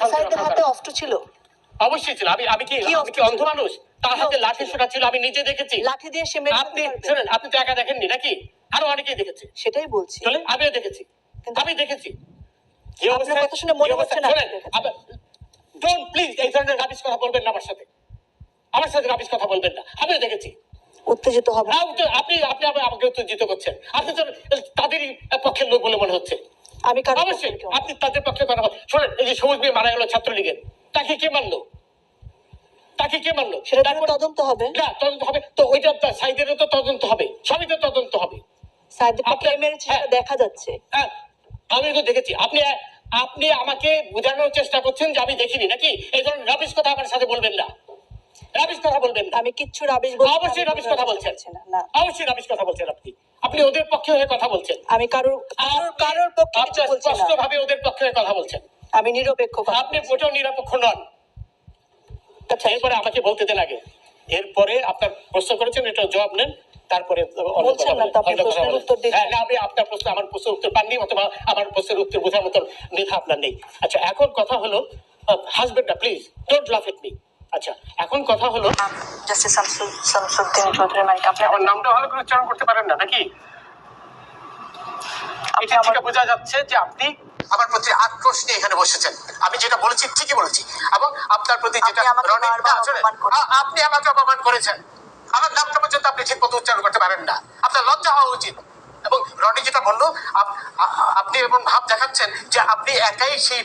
হাতে অস্ত্র ছিল। অবশ্যই ছিল। আমি আমি কি আমি কি অন্ধ মানুষ? তার হাতে লাঠি ছিল? সোটা ছিল আমি নিজে দেখেছি। লাঠি দিয়ে সে মেরে আপনি শুনেন আপনি তো একা দেখেননি নাকি? আরও অনেকেই দেখেছে। সেটাই বলছি। চলে আমিও দেখেছি। আমি দেখেছি। আপনার কথা শুনে মনে হচ্ছে না don't please এই ধরনের রাবিশ কথা বলবেন না আমার সাথে। আমার সাথে রাবিশ কথা বলবেন না। আমিও দেখেছি। উত্তেজিত হবে। আপ- আপনি আপনি আমাকে উত্তেজিত করছেন। আপনি তো তাদেরই পক্ষের লোক বলে মনে হচ্ছে। আমি অবশ্যই আপনি তাদের পক্ষে কথা শোনেন এই যে সবুজ মেয়ে মারা গেল ছাত্রলীগের তাকে কে তাকে কে সেটা তদন্ত হবে। না তদন্ত হবে। তো ওইটা তো সাইডেরও তো তদন্ত হবে। সবই তো তদন্ত হবে। হ্যাঁ। দেখা যাচ্ছে। হ্যাঁ আমি তো দেখেছি। আপনি আপনি আমাকে বোঝানোর চেষ্টা করছেন যে আমি দেখিনি নাকি? এই ধরনের রাবিশ কথা আমার সাথে বলবেন না। রাবিশ কথা বলবেন না। আমি কিচ্ছু রাবিশ অবশ্যই রাবিশ কথা বলছেন। অবশ্যই রাবিশ কথা বলছেন আপনি। আপনি ওদের পক্ষে হয়ে কথা বলছেন। আমি কারোর কারোর পক্ষে কিছু বলছি না। স্পষ্ট ভাবে ওদের পক্ষে হয়ে কথা বলছেন। আমি নিরপেক্ষ আপনি মোটেও নিরপেক্ষ নন। আচ্ছা। এরপরে আমাকে বলতে দেন আগে। এরপরে আপনার প্রশ্ন করেছেন এটা জবাব নেন তারপরে দিচ্ছেন। হ্যাঁ, আমি আপনার প্রশ্ন আমার প্রশ্নের উত্তর পাননি অথবা আমার প্রশ্নের উত্তর বোঝার মতন মেধা আপনার নেই। আচ্ছা এখন কথা হলো হাজবেন্ডটা প্লিজ ডোন্ট লাফ এট মি আচ্ছা এখন কথা হলো জাস্টিস শামসুল শামসুদ্দিন চৌধুরী মানিক আপনি আমার নামটা ভালো করে উচ্চারণ করতে পারেন না নাকি? আপনি এটা থেকে বোঝা যাচ্ছে যে আপনি আমার প্রতি আক্রোশ নিয়ে এখানে বসেছেন। আমি যেটা বলেছি ঠিকই বলেছি। এবং আপনার প্রতি যেটা আপনি আমাকে অপমান করছেন। আ- আপনি আমাকে অপমান করেছেন। আমার নামটা পর্যন্ত আপনি ঠিক মতো উচ্চারণ করতে পারেন না। আপনার লজ্জা হওয়া উচিত। এবং রনি যেটা বলল আপনি এমন ভাব দেখাচ্ছেন যে আপনি একাই সেই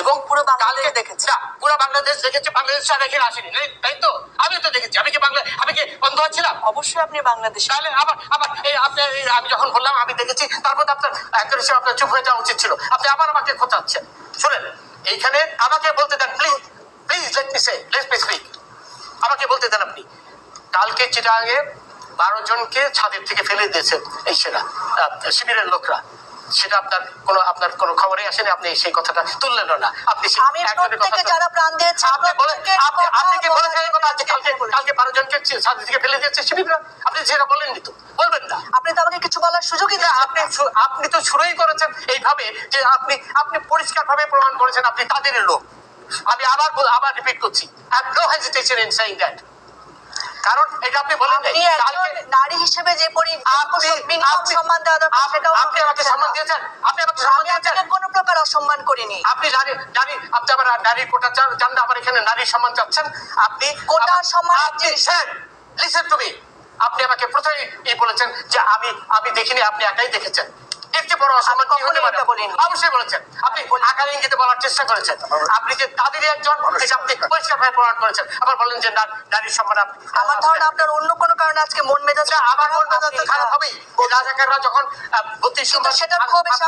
এবং পুরো বাংলাদেশ দেখেছে। পুরো বাংলাদেশ দেখেছে বাংলাদেশ আর এখানে আসেনি। তাই তো? আমি তো দেখেছি। আমি কি বাংলা আমি কি অন্ধ ছিলাম অবশ্যই আপনি বাংলাদেশে তাহলে আবার আবার এই আপনি আমি যখন বললাম আমি দেখেছি তারপর আপনার একজন হিসেবে আপনার চুপ হয়ে যাওয়া উচিত ছিল। আপনি আবার আমাকে খোঁচাচ্ছেন। শোনেন এইখানে আমাকে বলতে দেন please please let me say let me speak আমাকে বলতে দেন আপনি কালকে চিটাঙে বারো জনকে ছাদের থেকে ফেলে দিয়েছে এই সেনা শিবিরের লোকরা। সেটা আপনার কোনো আপনার কোনো খবরে আসেনি আপনি সেই কথাটা তুললেন না। আপনি যারা প্রাণ দিয়েছে আপনি কি বলেছেন কথা? কালকে কালকে বারো জনকে থেকে ফেলে দিয়েছে শিবিররা আপনি সেটা বলেননি তো। বলবেন না। আপনি তো আমাকে কিছু বলার সুযোগই না, আপনি আপনি তো শুরুই করেছেন এইভাবে যে আপনি আপনি পরিষ্কার ভাবে প্রমাণ করেছেন আপনি তাদের লোক। আমি আবার বল- আবার রিপিট করছি। I no hesitation in saying that কারণ এটা আপনি বলেন আপনি একজন নারী হিসেবে যে পরি আপনি- সম্মান দেওয়া দরকার সেটাও আপনি আমাকে সম্মান দিয়েছেন। আপনি আমাকে সম্মান দিয়েছেন। কোনো প্রকার অসম্মান করিনি। আপনি নারী নারী আপনি আবার নারীর কোটা চান না আবার এখানে নারীর সম্মান চাচ্ছেন। আপনি কোটা সম্মান আপনি স্যার লিসেন টু মি আপনি আমাকে প্রথমেই বলেছেন যে আমি আমি দেখিনি আপনি একাই দেখেছেন। চেয়ে বড় এটা অবশ্যই বলেছেন। আপনি আকার ইঙ্গিতে বলার চেষ্টা করেছেন। আপনি যে তাদেরই একজন আপনি প্রমাণ করেছেন। আবার বলেন যে নারীর সম্মান আমার ধারণা আপনার অন্য কোনো কারণে আজকে মন মেজাজ আচ্ছা, আমার মন মেজাজ খারাপ হবেই। রাজাকাররা যখন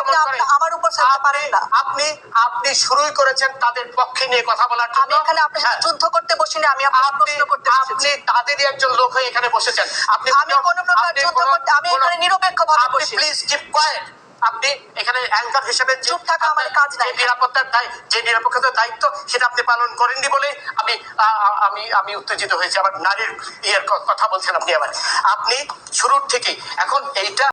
করে, আপনি আমার উপর পারেন না। আপনি আপনি শুরুই করেছেন তাদের পক্ষে নিয়ে কথা বলার জন্য। আমি এখানে আপনার সাথে হ্যাঁ। যুদ্ধ করতে বসিনি আমি আপনার আপনি প্রশ্ন করতে আপনি তাদেরই একজন লোক হয়ে এখানে বসেছেন। আপনি আমি কোনো প্রকার যুদ্ধ করতে আমি এখানে নিরপেক্ষভাবে বসি প্লিজ কিপ কোয়েট আপনি এখানে অ্যাঙ্কার হিসেবে যে- চুপ থাকা আমার কাজ নাই। নিরাপত্তার দায় যে নিরাপত্তার দায়িত্ব সেটা আপনি পালন করেননি বলে আমি আমি আমি উত্তেজিত হয়েছি আমার নারীর ইয়ের কথা বলছেন আপনি আবার আপনি শুরুর থেকে এখন এইটা